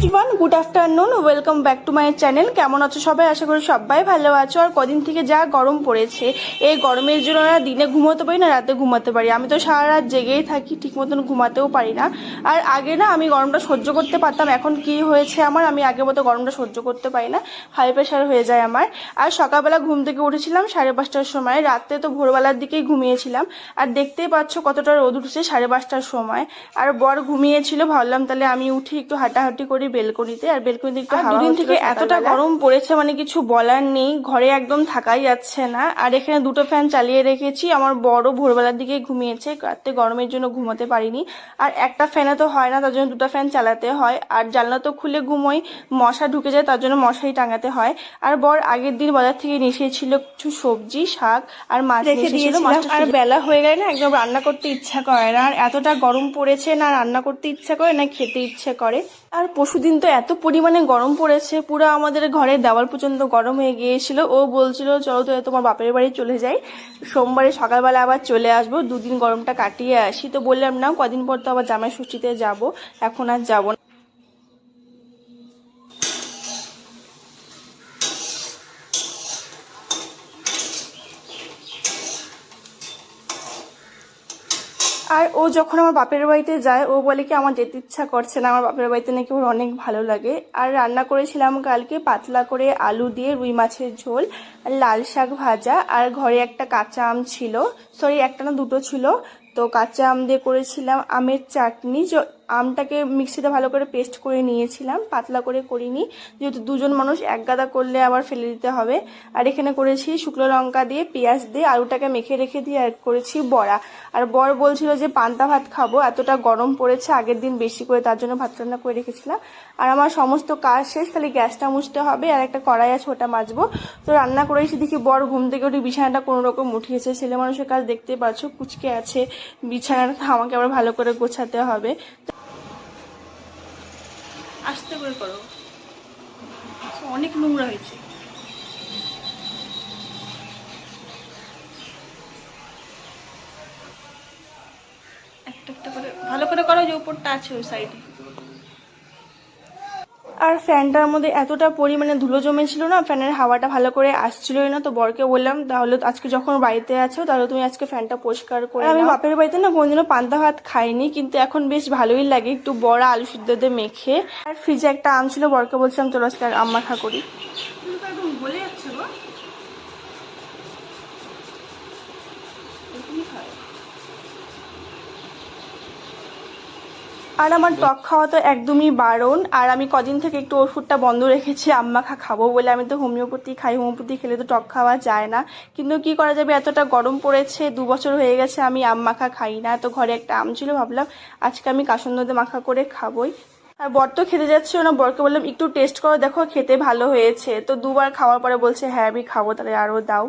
Everyone good afternoon welcome back to my channel কেমন আছো সবাই? আশা করি সবাই ভালো আছো। আর কদিন থেকে যা গরম পড়েছে, এই গরমের জন্য না দিনে ঘুমোতে পারি না, রাতে ঘুমাতে পারি। আমি তো সারা রাত জেগেই থাকি ঠিক মতন ঘুমাতেও পারি না। আর আগে না, আমি গরমটা সহ্য করতে পারতাম। এখন কি হয়েছে আমার, আমি আগের মতো গরমটা সহ্য করতে পারি না। হাই প্রেশার হয়ে যায় আমার। আর সকালবেলা ঘুম থেকে উঠেছিলাম সাড়ে পাঁচটার সময়। রাতে তো ভোরবেলার দিকেই ঘুমিয়েছিলাম। আর দেখতেই পাচ্ছ কতটা রোদ উঠছে সাড়ে পাঁচটার সময়। আর বর ঘুমিয়েছিল, ভাবলাম তাহলে আমি উঠি, একটু হাঁটাহাঁটি করি। বেলকনিতে আর বেলকনিতে একটু দুদিন থেকে এতটা গরম পড়েছে মানে কিছু বলার নেই ঘরে একদম থাকাই যাচ্ছে না। আর এখানে দুটো ফ্যান চালিয়ে রেখেছি আমার বড় ভোরবেলার দিকে ঘুমিয়েছে রাতে গরমের জন্য ঘুমোতে পারিনি। আর একটা ফ্যানে তো হয় না তার জন্য দুটো ফ্যান চালাতে হয়। আর জানলা তো খুলে ঘুমোই মশা ঢুকে যায় তার জন্য মশারি টাঙাতে হয়। আর বর আগের দিন বাজার থেকে নিয়ে এসেছিল কিছু সবজি শাক আর মাছ রেখে দিয়েছিলাম আর বেলা হয়ে গেলে না একদম রান্না করতে ইচ্ছা করে না। আর এতটা গরম পড়েছে না রান্না করতে ইচ্ছা করে না খেতে ইচ্ছে করে। আর পশুদিন তো এত পরিমাণে গরম পড়েছে, পুরো আমাদের ঘরের দেওয়াল পর্যন্ত গরম হয়ে গিয়েছিল। ও বলছিল, চলো তো, তোমার বাপের বাড়ি চলে যাই। সোমবারে সকালবেলা আবার চলে আসব, দুদিন গরমটা কাটিয়ে আসি। তো বললাম না কদিন পর তো আবার জামাই ষষ্ঠীতে যাব, এখন আর যাব না। আর ও যখন আমার বাপের বাড়িতে যায়, ও বলে কি, আমার যেতে ইচ্ছা করছে না, আমার বাপের বাড়িতে নাকি ওর অনেক ভালো লাগে। আর রান্না করেছিলাম কালকে পাতলা করে আলু দিয়ে রুই মাছের ঝোল লাল শাক ভাজা, আর ঘরে একটা কাঁচা আম ছিল সরি একটা না দুটো ছিল। তো কাঁচা আম দিয়ে করেছিলাম। আমের চাটনি। আমটাকে মিক্সিতে ভালো করে পেস্ট করে নিয়েছিলাম। পাতলা করে করিনি। যেহেতু দুজন মানুষ, এক গাদা করলে আবার ফেলে দিতে হবে। আর এখানে করেছি শুকনো লঙ্কা দিয়ে, পেঁয়াজ দিয়ে, আলুটাকে মেখে রেখে দিয়ে আর করেছি বড়া। আর বর বলছিল যে, পান্তা ভাত খাব। এতটা গরম পড়েছে, আগের দিন বেশি করে তার জন্য ভাত রান্না করে রেখেছিলাম। আর আমার সমস্ত কাজ শেষ খালি গ্যাসটা মুছতে হবে। আর একটা কড়াই আছে, ওটা মাজবো। তো রান্না করেছি দেখি বর ঘুম থেকে উঠে বিছানাটা কোনো রকম উঠিয়েছে। ছেলে মানুষের কাজ দেখতে পাচ্ছ, কুচকে আছে। বিছানাটা আমাকে আবার ভালো করে গোছাতে হবে। আস্তে করে করো। অনেক নোংরা হয়েছে। একটা একটা করে, ভালো করে করো যে উপরটা আছে ওই সাইডে আর ফ্যানটার মধ্যে এতটা পরিমাণে ধুলো জমেছিল না ফ্যানের হাওয়াটা ভালো করে আসছিলই না তো বরকে বললাম তাহলে আজকে যখন বাড়িতে আছো তাহলে তুমি আজকে ফ্যানটা পরিষ্কার করে আমি বাপের বাড়িতে না কোনোদিনও পান্তা ভাত খাইনি কিন্তু এখন বেশ ভালোই লাগে একটু বড়া আলু সিদ্ধ দিয়ে মেখে। আর ফ্রিজে একটা আম ছিল বরকে বলছিলাম চলো আজকে আম মাখা করি। বলে যাচ্ছে গো। আর আমার টক খাওয়া তো একদমই বারণ। আর আমি কদিন থেকে একটু ওষুধটা বন্ধ রেখেছি আম্মাখা খাব বলে। আমি তো হোমিওপ্যাথি খাই হোমিওপ্যাথি খেলে তো টক খাওয়া যায় না। কিন্তু কি করা যাবে? এতটা গরম পড়েছে দু বছর হয়ে গেছে আমি আম মাখা খাই না। তো ঘরে একটা আম ছিল ভাবলাম আজকে আমি কাসন্নদে মাখা করে খাবোই। আর বর তো খেতে যাচ্ছে না বরকে বললাম একটু টেস্ট করো দেখো খেতে ভালো হয়েছে। তো দুবার খাওয়ার পরে বলছে হ্যাঁ আমি খাব তাহলে আরও দাও।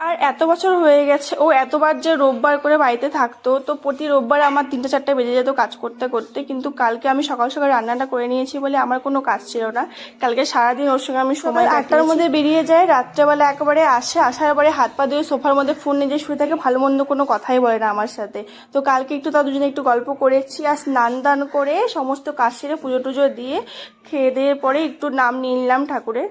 আর এত বছর হয়ে গেছে ও এতবার যে রোববার করে বাড়িতে থাকতো তো প্রতি রোববার আমার তিনটে চারটে বেজে যেত কাজ করতে করতে কিন্তু কালকে আমি সকাল সকাল রান্নাটা করে নিয়েছি বলে আমার কোনো কাজ ছিল না। কালকে সারাদিন ওর সঙ্গে আমি সময় আটটার মধ্যে বেরিয়ে যাই রাত্রেবেলা একেবারে আসে আসার পরে হাত পা দিয়ে সোফার মধ্যে ফোন নিয়ে যে শুয়ে থাকে ভালো মন্দ কোনো কথাই বলে না আমার সাথে। তো কালকে একটু তার দুজনে একটু গল্প করেছি আর স্নান দান করে সমস্ত কাজ সেরে পুজো টুজো দিয়ে খেয়ে দিয়ে পরে একটু নাম নিয়ে নিলাম ঠাকুরের।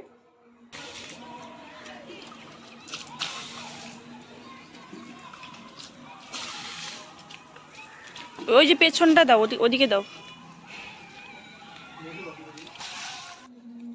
ওই যে পেছনটা দাও, ওদি- ওদিকে দাও।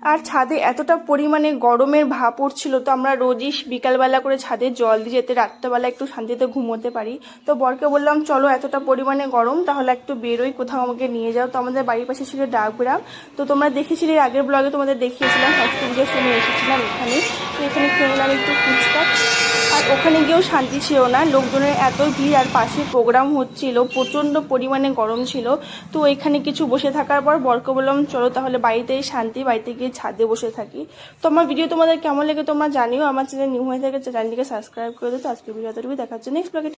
আর ছাদে এতটা পরিমাণে গরমের ভাব পড়ছিল, তো আমরা রোজই বিকালবেলা করে ছাদে জল দিয়ে যেতে রাত্রেবেলা একটু শান্তিতে ঘুমোতে পারি। তো বরকে বললাম, চলো, এতটা পরিমাণে গরম, তাহলে একটু বেরোই, কোথাও আমাকে নিয়ে যাও। তো আমাদের বাড়ির পাশে ছিল ডাকগ্রাম। তো তোমরা দেখেছিলে আগের ব্লগে তোমাদের দেখিয়েছিলাম, ষষ্ঠী পুজোর সময় এসেছিলাম এখানে। তো এখানে খেলাম একটু ফুচকা। আর ওখানে গিয়েও শান্তি ছিল না। লোকজনের এত ভিড় আর পাশে প্রোগ্রাম হচ্ছিল, প্রচণ্ড পরিমাণে গরম ছিল। তো এখানে কিছু বসে থাকার পর বরকে বললাম, চলো তাহলে বাড়িতেই শান্তি, বাড়িতে গিয়ে ছাদে বসে থাকি। তো আমার ভিডিও তোমাদের কেমন লেগে তোমরা জানিও। আমার চ্যানেল নিউ হয়ে থাকে চ্যানেলটিকে সাবস্ক্রাইব করে দিও। তো আজকে ভিডিও এতটুকু দেখার জন্য নেক্সট